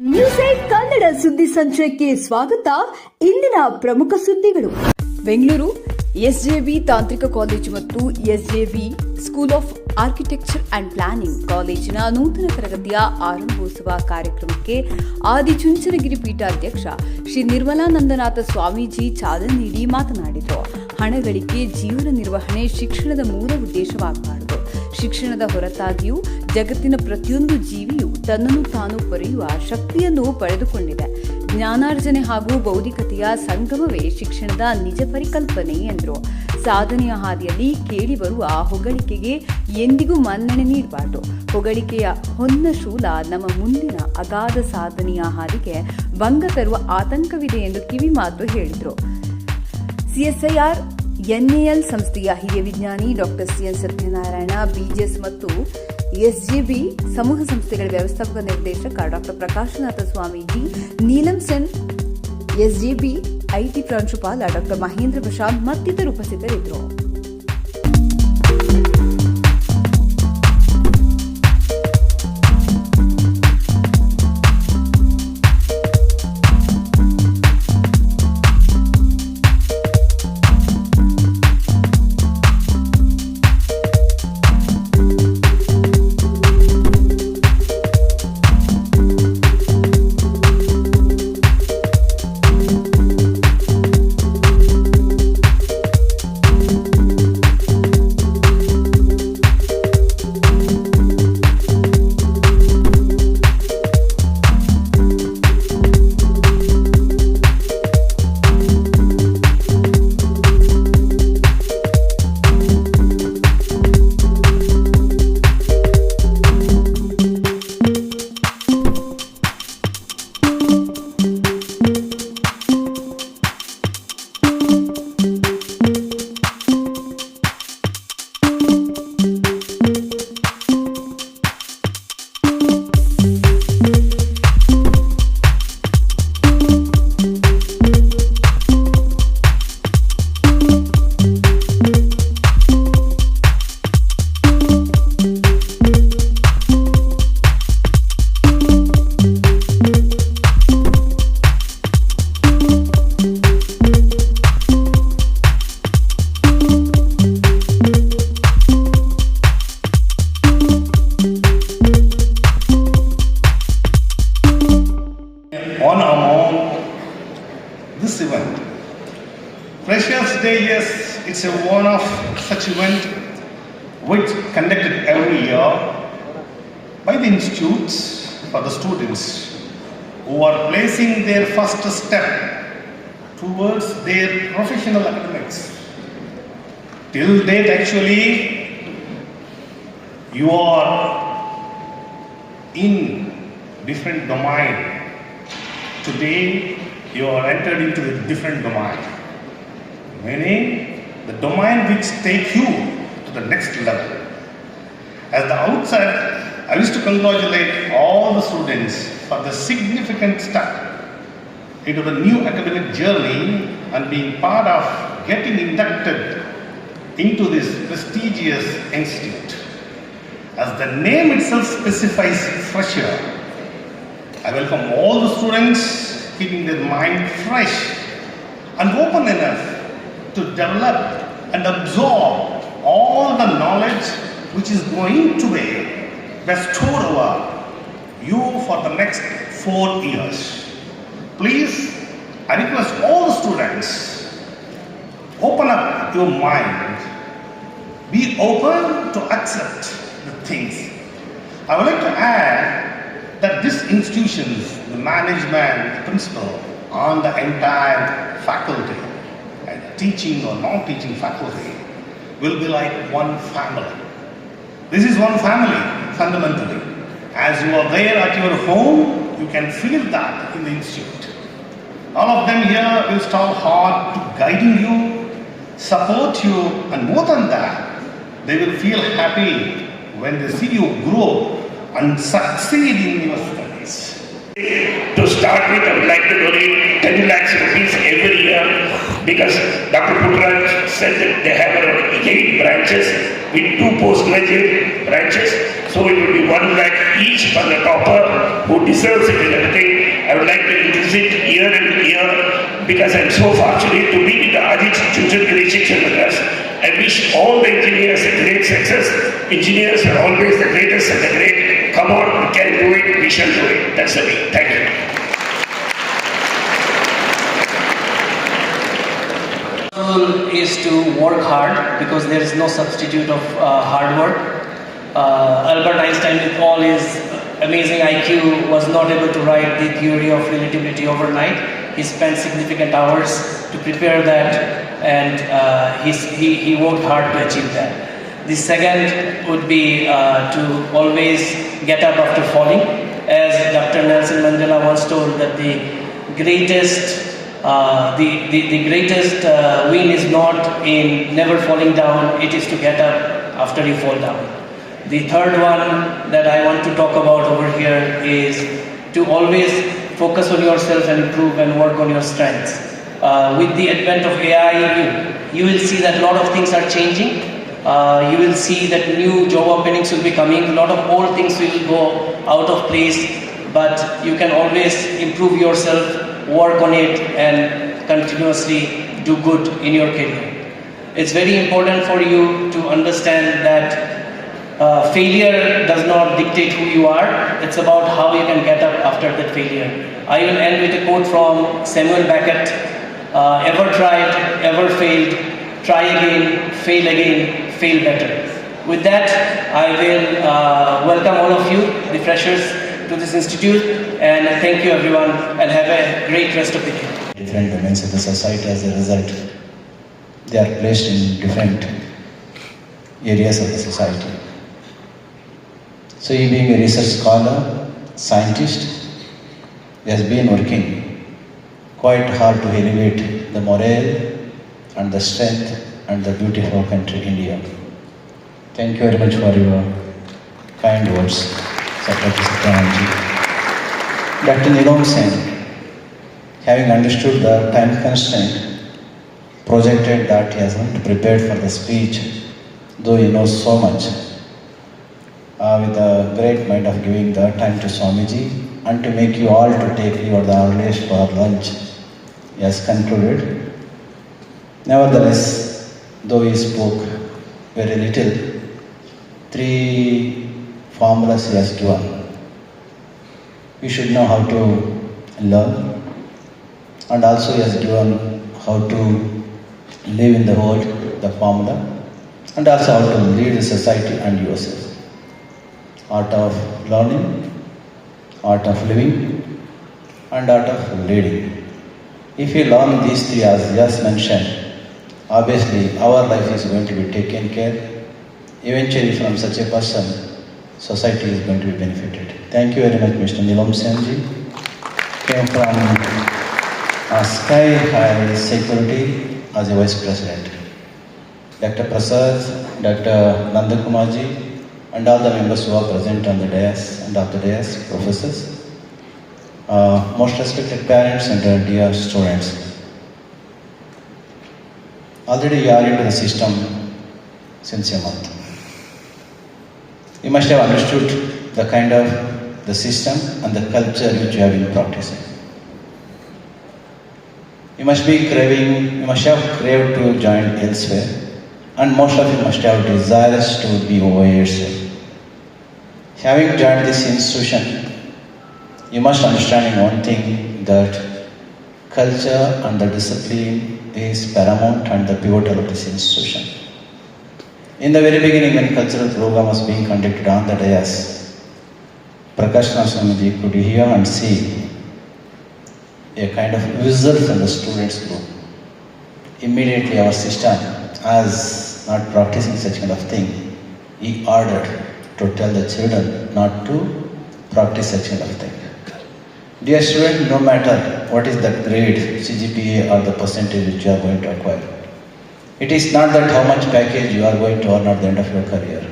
News Kannada ಸುದ್ದಿ ಸಂಚಯಕ್ಕೆ ಸ್ವಾಗತ. ಇಂದಿನ ಪ್ರಮುಖ ಸುದ್ದಿಗಳು. ಬೆಂಗಳೂರು, ಎಸ್ಜೆವಿ ತಾಂತ್ರಿಕ ಕಾಲೇಜು ಮತ್ತು SJV school of architecture and planning ಕಾಲೇಜಿನ ನೂತನ ತರಗತಿಯ ಆರಂಭೋತ್ಸವ ಕಾರ್ಯಕ್ರಮಕ್ಕೆ ಆದಿಚುಂಚನಗಿರಿ ಪೀಠಾಧ್ಯಕ್ಷ ಶ್ರೀ ನಿರ್ಮಲಾನಂದನಾಥ ಸ್ವಾಮೀಜಿ ಚಾಲನೆ ನೀಡಿ ಮಾತನಾಡಿದರು. ಹಣಗಳಿಕೆ ಜೀವನ ನಿರ್ವಹಣೆ ಶಿಕ್ಷಣದ ಮೂಲ ಉದ್ದೇಶವಾಗಬಾರದು. ಶಿಕ್ಷಣದ ಹೊರತಾಗಿಯೂ ಜಗತ್ತಿನ ಪ್ರತಿಯೊಂದು ಜೀವಿಯು ತನ್ನನ್ನು ತಾನು ಪೊರೆಯುವ ಶಕ್ತಿಯನ್ನು ಪಡೆದುಕೊಂಡಿದೆ. ಜ್ಞಾನಾರ್ಜನೆ ಹಾಗೂ ಬೌದ್ಧಿಕತೆಯ ಸಂಗಮವೇ ಶಿಕ್ಷಣದ ನಿಜ ಪರಿಕಲ್ಪನೆ ಎಂದರು. ಸಾಧನೆಯ ಹಾದಿಯಲ್ಲಿ ಕೇಳಿಬರುವ ಹೊಗಳಿಕೆಗೆ ಎಂದಿಗೂ ಮನ್ನಣೆ ನೀಡಬಾರದು. ಹೊಗಳಿಕೆಯ ಹೊನ್ನ ಶೂಲ ನಮ್ಮ ಮುಂದಿನ ಅಗಾಧ ಸಾಧನೆಯ ಹಾದಿಗೆ ಭಂಗ ತರುವ ಆತಂಕವಿದೆ ಎಂದು ಕಿವಿಮಾತು ಹೇಳಿದರು. ಸಿಎಸ್ಐಆರ್ ಎನ್ಎಎಲ್ ಸಂಸ್ಥೆಯ ಹಿರಿಯ ವಿಜ್ಞಾನಿ ಡಾಕ್ಟರ್ ಸಿಎನ್ ಸತ್ಯನಾರಾಯಣ, ಬಿಜೆಎಸ್ ಮತ್ತು ಎಸ್ಜಿಬಿ ಸಮೂಹ ಸಂಸ್ಥೆಗಳ ವ್ಯವಸ್ಥಾಪಕ ನಿರ್ದೇಶಕ doctor Prakashanatha Swamiji, Neelam Sen, SGB IT ಪ್ರಾಂಶುಪಾಲ ಡಾಕ್ಟರ್ ಮಹೇಂದ್ರ ಪ್ರಸಾದ್ ಮತ್ತಿತರ ಉಪಸ್ಥಿತರಿದ್ದರು. For the students who are placing their first step towards their professional academics. Till date, actually, you are in different domain Today, you are entered into a different domain, meaning the domain which take you to the next level. As the outset, I wish to congratulate all the students for the significant step into the new academic journey and being part of getting inducted into this prestigious institute. As the name itself specifies, fresher, I welcome all the students keeping their mind fresh and open enough to develop and absorb all the knowledge which is going to be bestowed over you for the next four years. Please, I request all the students open up your mind, be open to accept the things. I would like to add that this institutions, the management, the principal, and the entire faculty, and teaching or non-teaching faculty, will be like one family. This is one family, fundamentally. As you are there at your home, you can feel that in the institute. All of them here will strive hard to guiding you, support you, and more than that, they will feel happy when they see you grow and succeed in your studies. To start with, I would like to donate 10 lakhs rupees every year because Dr. said that they have around 8 branches with two postgraduate branches. So it will be 1 lakh each for the topper who deserves it and everything. I would like to increase it year and year because I'm so fortunate to be with the Adit Chunchangiri Shiksha Madras. I wish all the engineers a great success. Engineers are always the greatest and the great. Come on, we can do it, we shall do it. That's the way. Thank you. Rule is to work hard because there is no substitute of uh, hard work. Uh, Albert Einstein, with all his amazing IQ, was not able to write the theory of relativity overnight. He spent significant hours to prepare that, and uh, he's, he, he worked hard to achieve that. The second would be uh, to always get up after falling. As Dr. Nelson Mandela once told that the greatest uh, the, the, the greatest uh, win is not in never falling down, it is to get up after you fall down. The third one that I want to talk about over here is to always focus on yourself and improve and work on your strengths. Uh, with the advent of AI, you, you will see that a lot of things are changing. Uh, you will see that new job openings will be coming. A lot of old things will go out of place, but you can always improve yourself, work on it, and continuously do good in your career. It's very important for you to understand that uh, failure does not dictate who you are. It's about how you can get up after that failure. I will end with a quote from Samuel Beckett uh, Ever tried, ever failed, try again, fail again, fail better. With that, I will uh, welcome all of you, the freshers, to this institute, and thank you everyone, and have a great rest of the day. different domains of the society as a result. They are placed in different areas of the society. So he being a research scholar, scientist, he has been working quite hard to elevate the morale and the strength and the beauty of our country, India. Thank you very much for your kind words, Secretary Satyanarayana. Dr. Nilom Sen, having understood the time constraint, projected that he has not prepared for the speech, though he knows so much, uh, with the great mind of giving the time to Swamiji and to make you all to take at the earliest for lunch, he has concluded. Nevertheless, though he spoke very little, three formulas he has given. We should know how to learn, and also he has given how to live in the world, the formula, and also how to lead the society and yourself. Art of learning, art of living, and art of leading. If we learn these three as just mentioned, obviously our life is going to be taken care. Eventually, from such a person, society is going to be benefited. Thank you very much, Mr. Nilam Senji. Came from uh, Sky High Security as a Vice President. Dr. Prasad, Dr. Nandakumarji, and all the members who are present on the dais and of the dais, professors, uh, most respected parents and uh, dear students. Already you are into the system since a month. You must have understood the kind of the system and the culture which you have been practicing. You must be craving, you must have craved to join elsewhere, and most of you must have desires to be over yourself. Having joined this institution, you must understand one thing that culture and the discipline is paramount and the pivotal of this institution. In the very beginning, when cultural program was being conducted on the dais, Prakash Swamiji could hear and see a kind of whistle from the students group. Immediately our system, as not practicing such kind of thing, he ordered to tell the children not to practice such kind of thing. Dear student, no matter what is the grade, CGPA or the percentage which you are going to acquire, it is not that how much package you are going to earn at the end of your career.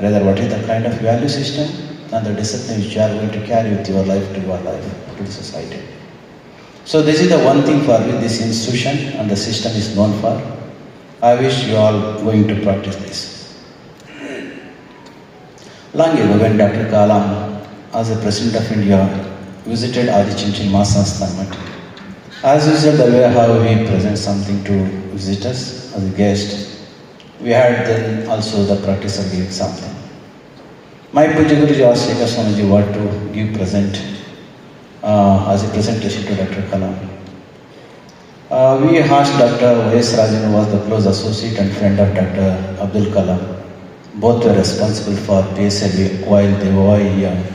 Rather, what is the kind of value system and the discipline which you are going to carry with your life to your life, to the society. So this is the one thing for which this institution and the system is known for. I wish you all going to practice this. Long ago when Dr. Kalam as the President of India, visited Adi Chinchin Mahasansthan. As usual, the way how we present something to visitors as a guest, we had then also the practice of giving something. My Puja Guruji asked Shekhar Swamiji what to give present uh, as a presentation to Dr. Kalam. Uh, we asked Dr. Y.S. Rajan, who was the close associate and friend of Dr. Abdul Kalam. Both were responsible for PSLV while they were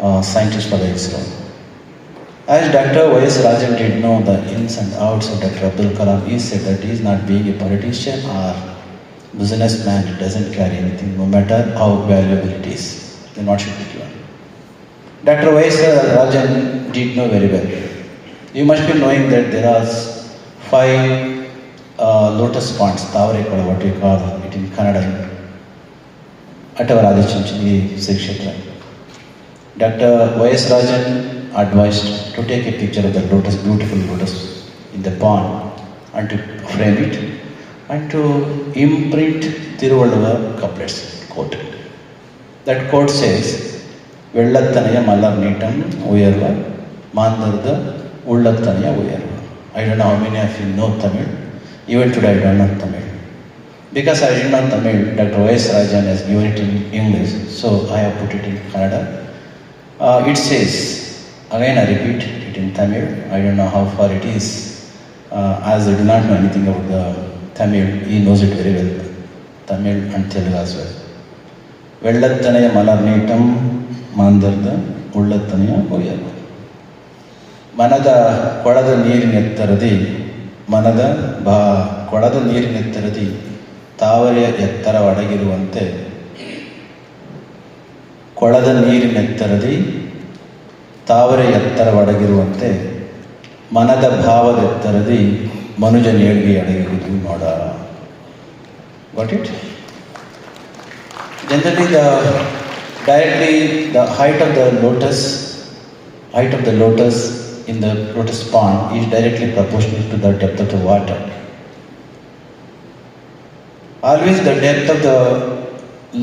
uh, scientists for the ISRO. As Dr. Y.S. Rajan did know the ins and outs of Dr. Abdul Kalam, he said that he is not being a politician or businessman, it doesn't carry anything, no matter how valuable it is, then what should be given. Dr. Y.S. Rajan did know very well. You must be knowing that there are five uh, lotus ponds, Tavarekola, what we call it in Kannada, at our Adichinchini Sri. Dr. Y.S. Rajan advised to take a picture of the lotus, beautiful lotus in the pond and to frame it and to imprint Tiruvalluvar couplets, quote. That quote says, வெள்ளத்தனைய Malar நீட்டம் உயர்வ மாந்தர்த உள்ளத்தனைய உயர்வ I don't know how many of you know Tamil. Even today I don't know Tamil. Because I didn't know Tamil, Dr. Y.S. Rajan has given it in English, so I have put it in Kannada. Uh, it says, again I repeat it in Tamil, I don't know how far it is, uh, as I do not know anything about the Tamil, he knows it very well, Tamil and Telugu as well. வெள்ளத்தனைய மலர் நீட்டம் ಮಾಂದರ್ದ ಉಳ್ಳತ್ತನೆಯ ಒಯ್ಯಲು ಮನದ ಕೊಳದ ನೀರಿನೆತ್ತರದಿ ಮನದ ಬಾ ಕೊಳದ ನೀರಿನೆತ್ತರದಿ ತಾವರೆಯ ಎತ್ತರ ಒಡಗಿರುವಂತೆ ಕೊಳದ ನೀರಿನೆತ್ತರದಿ ತಾವರೆ ಎತ್ತರ ಒಡಗಿರುವಂತೆ ಮನದ ಭಾವದೆತ್ತರದಿ ಮನುಜ ನೇಳ್ಗೆ ಅಡಗಿರುವುದು ನೋಡ. Got it generally the directly the height of the lotus height of the lotus in the lotus pond is directly proportional to the depth of the water always the depth of the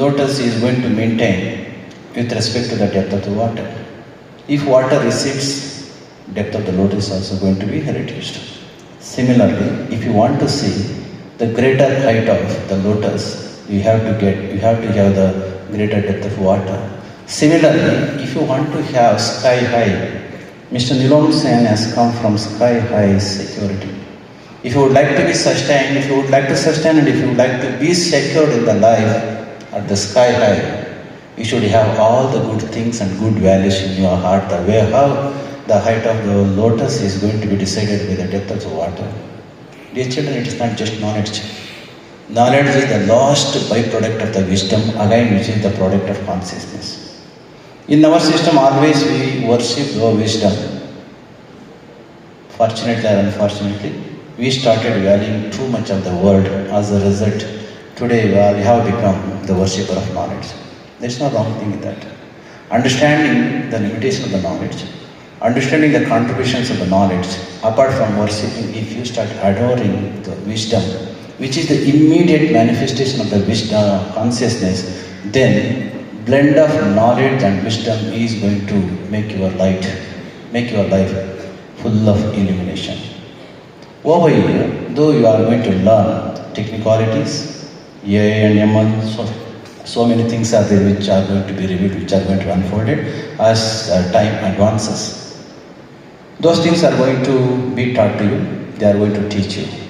lotus is going to maintain with respect to the depth of the water If water recedes, depth of the lotus is also going to be reduced. Similarly, if you want to see the greater height of the lotus, you have to get, you have to have the greater depth of water. Similarly, if you want to have sky high, Mr. Nilom Sen has come from sky high security. If you would like to be sustained, if you would like to sustain and if you would like to be secured in the life at the sky high, you should have all the good things and good values in your heart. The way how the height of the lotus is going to be decided by the depth of the water. Dear children, it is not just knowledge. Knowledge is the last byproduct of the wisdom, again, which is the product of consciousness. In our system, always we worship the wisdom. Fortunately or unfortunately, we started valuing too much of the world. As a result, today we have become the worshipper of knowledge. There is no wrong thing in that. Understanding the limitation of the knowledge, understanding the contributions of the knowledge, apart from worshipping, if you start adoring the wisdom, which is the immediate manifestation of the wisdom consciousness, then blend of knowledge and wisdom is going to make your light, make your life full of illumination. Over here, though you are going to learn technicalities, yeah, and ML, so, so many things are there which are going to be revealed, which are going to be unfolded as uh, time advances. Those things are going to be taught to you, they are going to teach you.